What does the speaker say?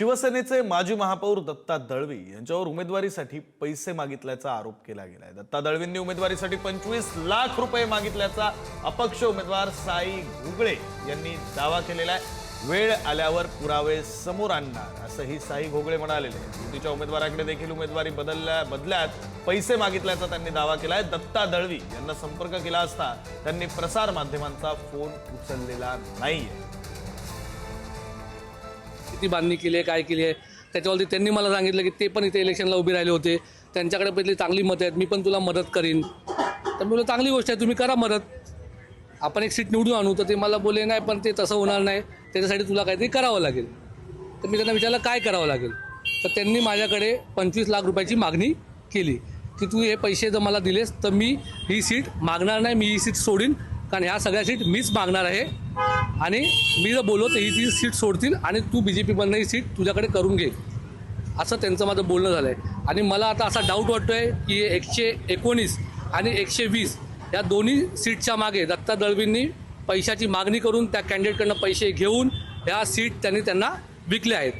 शिवसेनेचे माजी महापौर दत्ता दळवी यांच्यावर उमेदवारीसाठी पैसे मागितल्याचा आरोप केला गेलाय. दत्ता दळवींनी उमेदवारीसाठी पंचवीस लाख रुपये मागितल्याचा अपक्ष उमेदवार साई घुगळे यांनी दावा केलेला आहे. वेळ आल्यावर पुरावे समोर आणणार असंही साई घोगळे म्हणालेले युतीच्या उमेदवाराकडे देखील उमेदवारी बदलल्या बदल्यात पैसे मागितल्याचा त्यांनी दावा केलाय दत्ता दळवी यांना संपर्क केला असता त्यांनी प्रसार माध्यमांचा फोन उचललेला नाहीये. किती बांधणी केली आहे काय केली आहे. त्याच्यावरती त्यांनी मला सांगितलं की ते पण इथे इलेक्शनला उभे राहिले होते. त्यांच्याकडे पहिली चांगली मतं आहेत. मी पण तुला मदत करीन. तर मी चांगली गोष्ट आहे तुम्ही करा मदत. आपण एक सीट निवडून आणू. तर ते मला बोलले नाही पण ते तसं होणार नाही. त्याच्यासाठी तुला काहीतरी करावं लागेल. तर मी त्यांना विचारलं काय करावं लागेल? तर त्यांनी माझ्याकडे पंचवीस लाख रुपयाची मागणी केली. की तू हे पैसे जर मला दिलेस तर मी ही सीट मागणार नाही मी ही सीट सोडीन. कारण ह्या सगळ्या सीट मीच मागणार आहे. आणि मी जर बोललो तर ही ती सीट सोडतील आणि तू बी जे पीमधनं ही सीट तुझ्याकडे करून घे. असं त्यांचं माझं बोलणं झालं आहे आणि मला आता असा डाऊट वाटतो आहे की एकशे एकोणीस आणि एकशे वीस या दोन्ही सीटच्या मागे दत्ता दळवींनी पैशाची मागणी करून त्या कॅन्डिडेटकडनं पैसे घेऊन ह्या सीट त्यांनी त्यांना विकल्या आहेत.